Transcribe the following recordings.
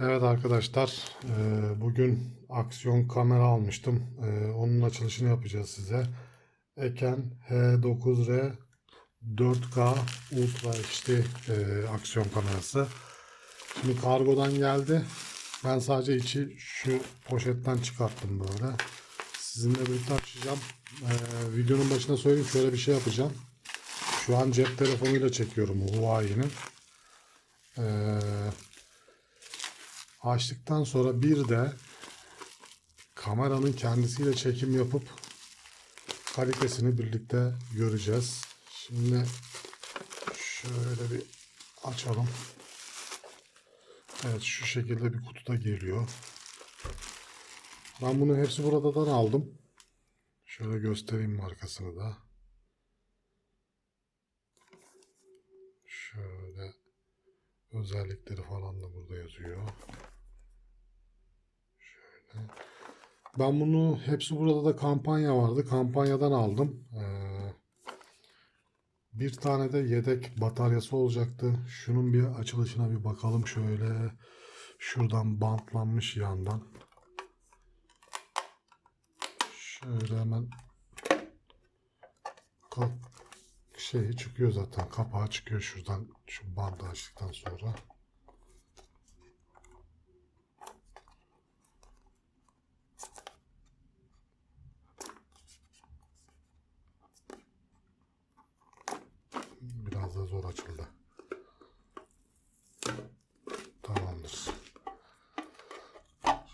Evet arkadaşlar, e, bugün aksiyon kamera almıştım. E, Onun açılışını yapacağız size. Eken H9R 4K Ultra HD e, aksiyon kamerası. Şimdi kargodan geldi. Ben sadece içi şu poşetten çıkarttım böyle. Sizinle birlikte açacağım. Videonun başına söyleyeyim şöyle bir şey yapacağım. Şu an cep telefonuyla çekiyorum Huawei'nin. Eee Açtıktan sonra bir de kameranın kendisiyle çekim yapıp kalitesini birlikte göreceğiz. Şimdi şöyle bir açalım. Evet şu şekilde bir kutuda geliyor. Ben bunu hepsi buradan aldım. Şöyle göstereyim markasını da. Şöyle özellikleri falan da burada yazıyor. Ben bunu hepsi burada da kampanya vardı. Kampanyadan aldım. Ee, bir tane de yedek bataryası olacaktı. Şunun bir açılışına bir bakalım şöyle. Şuradan bantlanmış yandan. Şöyle hemen şeyi çıkıyor zaten. Kapağı çıkıyor şuradan şu bandı açtıktan sonra. Biraz da zor açıldı. Tamamdır.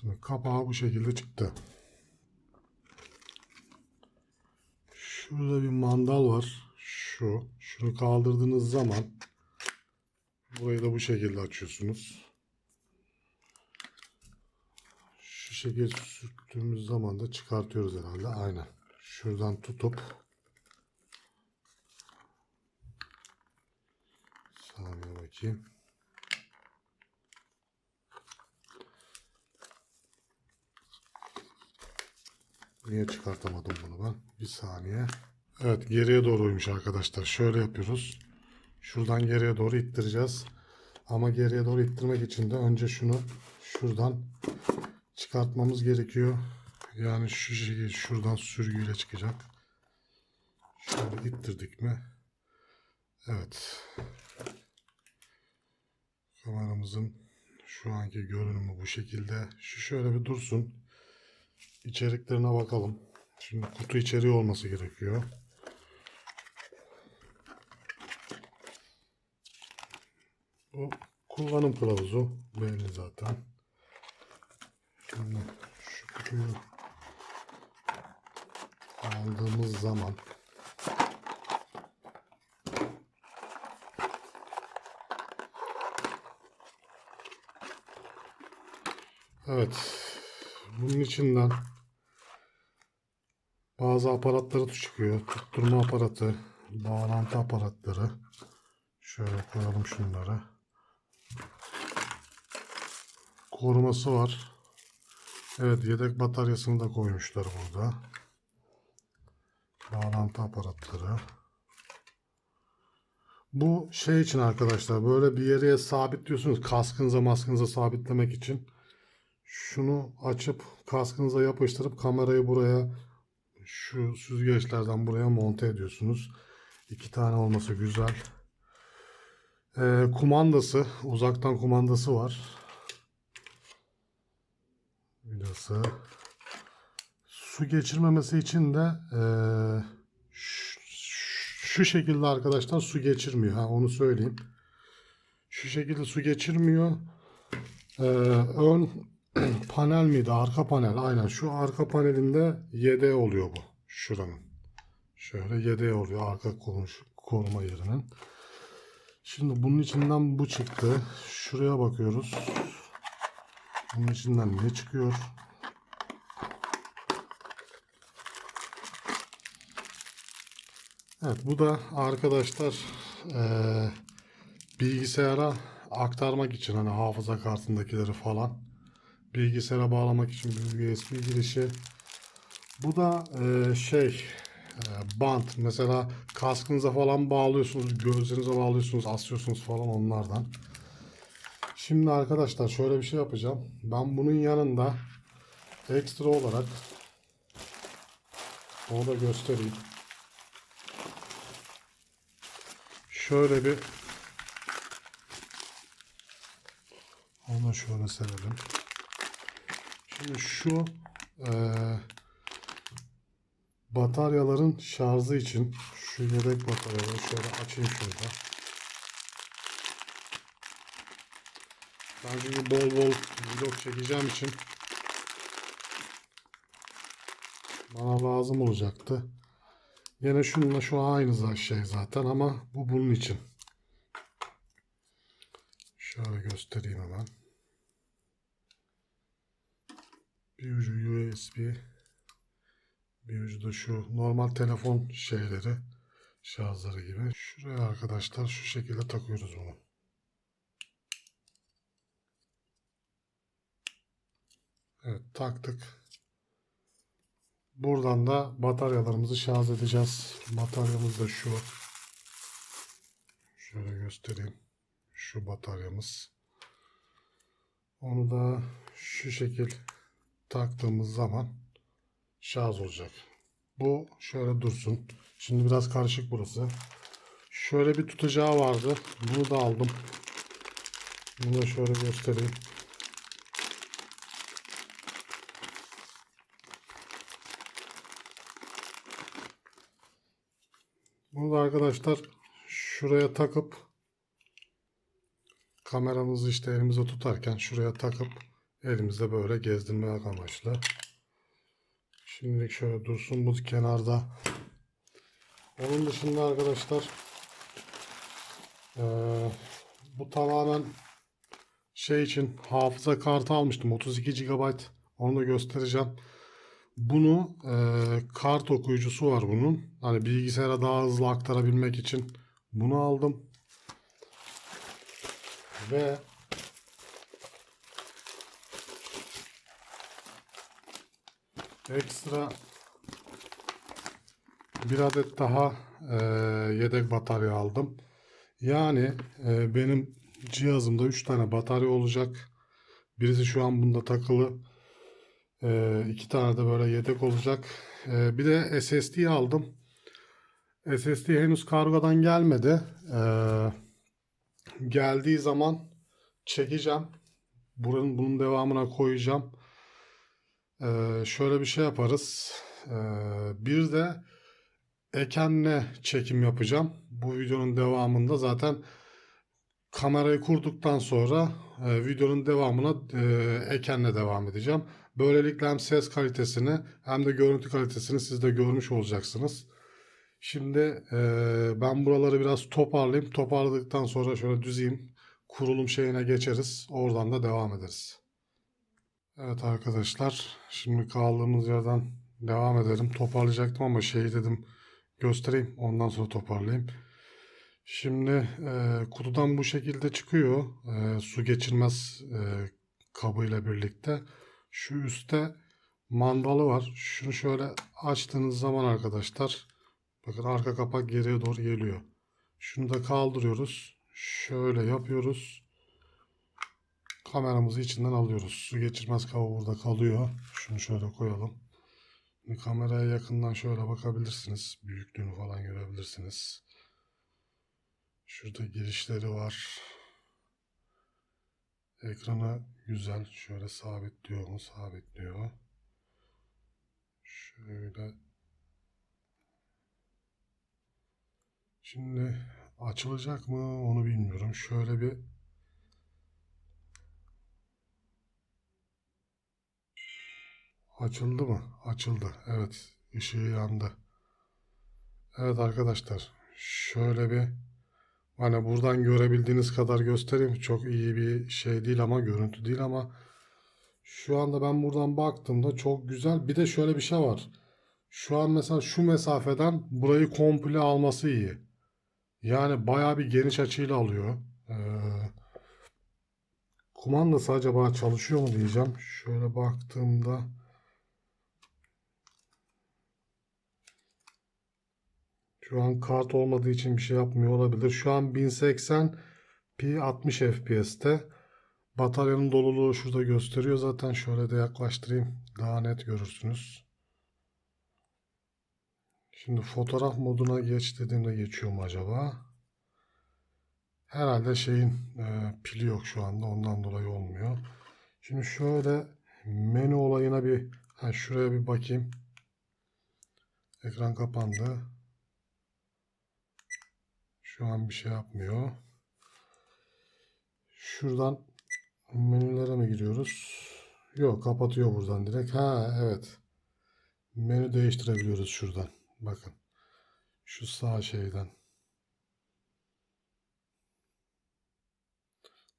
Şimdi kapağı bu şekilde çıktı. Şurada bir mandal var. Şu. Şunu kaldırdığınız zaman burayı da bu şekilde açıyorsunuz. Şu şekilde sürttüğümüz zaman da çıkartıyoruz herhalde. Aynen. Şuradan tutup Saniye bakayım. Niye çıkartamadım bunu ben? Bir saniye. Evet geriye doğruymuş arkadaşlar. Şöyle yapıyoruz. Şuradan geriye doğru ittireceğiz. Ama geriye doğru ittirmek için de önce şunu şuradan çıkartmamız gerekiyor. Yani şu şekilde şuradan sürgüyle çıkacak. Şöyle ittirdik mi? Evet. Kameramızın şu anki görünümü bu şekilde. Şu şöyle bir dursun. İçeriklerine bakalım. Şimdi kutu içeriği olması gerekiyor. Bu kullanım kılavuzu belli zaten. Şimdi şu kutuyu aldığımız zaman Evet. Bunun içinden bazı aparatları çıkıyor. Tutturma aparatı, bağlantı aparatları. Şöyle koyalım şunları. Koruması var. Evet yedek bataryasını da koymuşlar burada. Bağlantı aparatları. Bu şey için arkadaşlar böyle bir yere sabitliyorsunuz. Kaskınıza maskınıza sabitlemek için. Şunu açıp kaskınıza yapıştırıp kamerayı buraya şu süzgeçlerden buraya monte ediyorsunuz. İki tane olması güzel. Ee, kumandası, uzaktan kumandası var. Vidası. Su geçirmemesi için de ee, şu, şekilde arkadaşlar su geçirmiyor. Ha, onu söyleyeyim. Şu şekilde su geçirmiyor. Ee, ön panel miydi? Arka panel. Aynen şu arka panelinde yedeği oluyor bu. Şuranın. Şöyle yedeği oluyor arka koruma yerinin. Şimdi bunun içinden bu çıktı. Şuraya bakıyoruz. Bunun içinden ne çıkıyor? Evet bu da arkadaşlar eee, bilgisayara aktarmak için hani hafıza kartındakileri falan bilgisayara bağlamak için USB girişi. Bu da e, şey e, bant mesela kaskınıza falan bağlıyorsunuz, gözlerinize bağlıyorsunuz, asıyorsunuz falan onlardan. Şimdi arkadaşlar şöyle bir şey yapacağım. Ben bunun yanında ekstra olarak onu da göstereyim. Şöyle bir onu şöyle serelim. Şimdi şu eee, bataryaların şarjı için şu yedek bataryaları şöyle açayım şurada. Ben çünkü bol bol vlog çekeceğim için bana lazım olacaktı. Yine şununla şu aynı şey zaten ama bu bunun için. Şöyle göstereyim hemen. Bir ucu USB. Bir ucu da şu normal telefon şeyleri. Şarjları gibi. Şuraya arkadaşlar şu şekilde takıyoruz bunu. Evet taktık. Buradan da bataryalarımızı şarj edeceğiz. Bataryamız da şu. Şöyle göstereyim. Şu bataryamız. Onu da şu şekil taktığımız zaman şarj olacak. Bu şöyle dursun. Şimdi biraz karışık burası. Şöyle bir tutacağı vardı. Bunu da aldım. Bunu da şöyle göstereyim. Bunu da arkadaşlar şuraya takıp kameramızı işte elimize tutarken şuraya takıp elimizde böyle gezdirmek amaçlı. Şimdilik şöyle dursun bu kenarda. Onun dışında arkadaşlar eee, bu tamamen şey için hafıza kartı almıştım 32 GB onu da göstereceğim. Bunu eee, kart okuyucusu var bunun. Hani bilgisayara daha hızlı aktarabilmek için bunu aldım. Ve ekstra bir adet daha eee, yedek batarya aldım. Yani eee, benim cihazımda 3 tane batarya olacak. Birisi şu an bunda takılı. Ee, iki tane de böyle yedek olacak. Ee, bir de SSD aldım. SSD henüz kargodan gelmedi. Ee, geldiği zaman çekeceğim. Buranın bunun devamına koyacağım. Ee, şöyle bir şey yaparız. Ee, bir de Eken'le çekim yapacağım. Bu videonun devamında zaten kamerayı kurduktan sonra e, videonun devamına e, Eken'le devam edeceğim. Böylelikle hem ses kalitesini hem de görüntü kalitesini siz de görmüş olacaksınız. Şimdi e, ben buraları biraz toparlayayım. Toparladıktan sonra şöyle düzeyim. Kurulum şeyine geçeriz. Oradan da devam ederiz. Evet arkadaşlar. Şimdi kaldığımız yerden devam edelim. Toparlayacaktım ama şey dedim göstereyim. Ondan sonra toparlayayım. Şimdi e, kutudan bu şekilde çıkıyor. E, su geçirmez e, kabıyla birlikte. Şu üstte mandalı var. Şunu şöyle açtığınız zaman arkadaşlar bakın arka kapak geriye doğru geliyor. Şunu da kaldırıyoruz. Şöyle yapıyoruz. Kameramızı içinden alıyoruz. Su geçirmez kabı burada kalıyor. Şunu şöyle koyalım. Şimdi kameraya yakından şöyle bakabilirsiniz. Büyüklüğünü falan görebilirsiniz. Şurada girişleri var. Ekranı güzel. Şöyle sabitliyor mu? Sabitliyor. Şöyle. Şimdi açılacak mı onu bilmiyorum. Şöyle bir açıldı mı? Açıldı. Evet. ışığı yandı. Evet arkadaşlar. Şöyle bir Hani buradan görebildiğiniz kadar göstereyim. Çok iyi bir şey değil ama görüntü değil ama şu anda ben buradan baktığımda çok güzel. Bir de şöyle bir şey var. Şu an mesela şu mesafeden burayı komple alması iyi. Yani bayağı bir geniş açıyla alıyor. Ee, kumandası acaba çalışıyor mu diyeceğim. Şöyle baktığımda Şu an kart olmadığı için bir şey yapmıyor olabilir. Şu an 1080 p 60 FPS'te. Bataryanın doluluğu şurada gösteriyor zaten. Şöyle de yaklaştırayım. Daha net görürsünüz. Şimdi fotoğraf moduna geç dediğimde geçiyor mu acaba? Herhalde şeyin e, pili yok şu anda. Ondan dolayı olmuyor. Şimdi şöyle menü olayına bir ha, şuraya bir bakayım. Ekran kapandı. Şu an bir şey yapmıyor. Şuradan menülere mi giriyoruz? Yok kapatıyor buradan direkt. Ha evet. Menü değiştirebiliyoruz şuradan. Bakın. Şu sağ şeyden.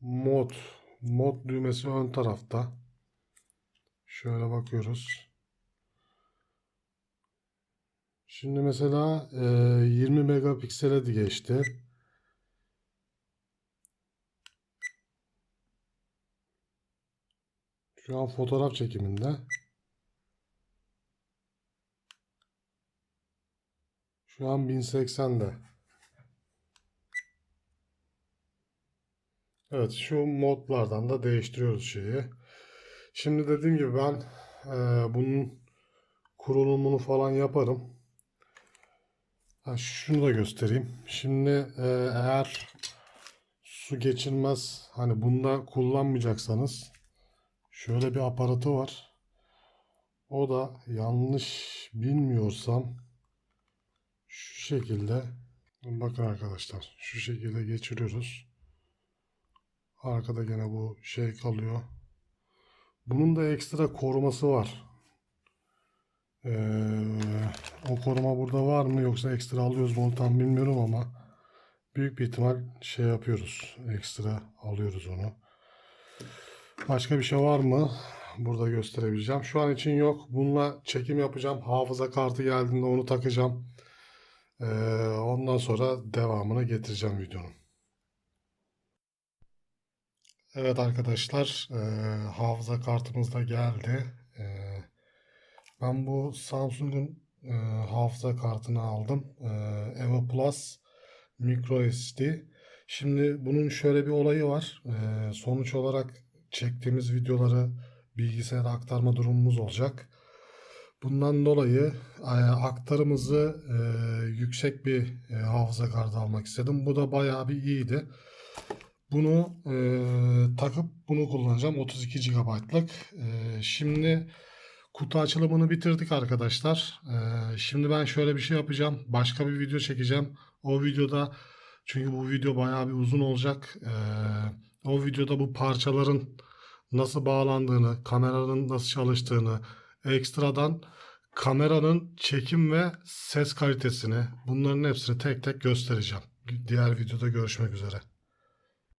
Mod. Mod düğmesi ön tarafta. Şöyle bakıyoruz. Şimdi mesela e, 20 megapiksele de geçti. Şu an fotoğraf çekiminde. Şu an 1080'de. Evet şu modlardan da değiştiriyoruz şeyi. Şimdi dediğim gibi ben e, bunun kurulumunu falan yaparım. Ha, şunu da göstereyim. Şimdi e, eğer su geçirmez hani bunda kullanmayacaksanız şöyle bir aparatı var. O da yanlış bilmiyorsam şu şekilde bakın arkadaşlar şu şekilde geçiriyoruz. Arkada gene bu şey kalıyor. Bunun da ekstra koruması var. Ee, o koruma burada var mı yoksa ekstra alıyoruz mu onu tam bilmiyorum ama büyük bir ihtimal şey yapıyoruz. Ekstra alıyoruz onu. Başka bir şey var mı? Burada gösterebileceğim. Şu an için yok. Bununla çekim yapacağım. Hafıza kartı geldiğinde onu takacağım. Ee, ondan sonra devamını getireceğim videonun. Evet arkadaşlar, e, hafıza kartımız da geldi. Ben bu Samsung'un e, hafıza kartını aldım. E, Eva Plus Micro SD. Şimdi bunun şöyle bir olayı var. E, sonuç olarak çektiğimiz videoları bilgisayara aktarma durumumuz olacak. Bundan dolayı e, aktarımızı e, yüksek bir e, hafıza kartı almak istedim. Bu da bayağı bir iyiydi. Bunu e, takıp bunu kullanacağım. 32 GB'lık. E, şimdi kutu açılımını bitirdik arkadaşlar. E, şimdi ben şöyle bir şey yapacağım. Başka bir video çekeceğim. O videoda çünkü bu video bayağı bir uzun olacak. E, o videoda bu parçaların nasıl bağlandığını, kameranın nasıl çalıştığını, ekstradan kameranın çekim ve ses kalitesini bunların hepsini tek tek göstereceğim. Diğer videoda görüşmek üzere.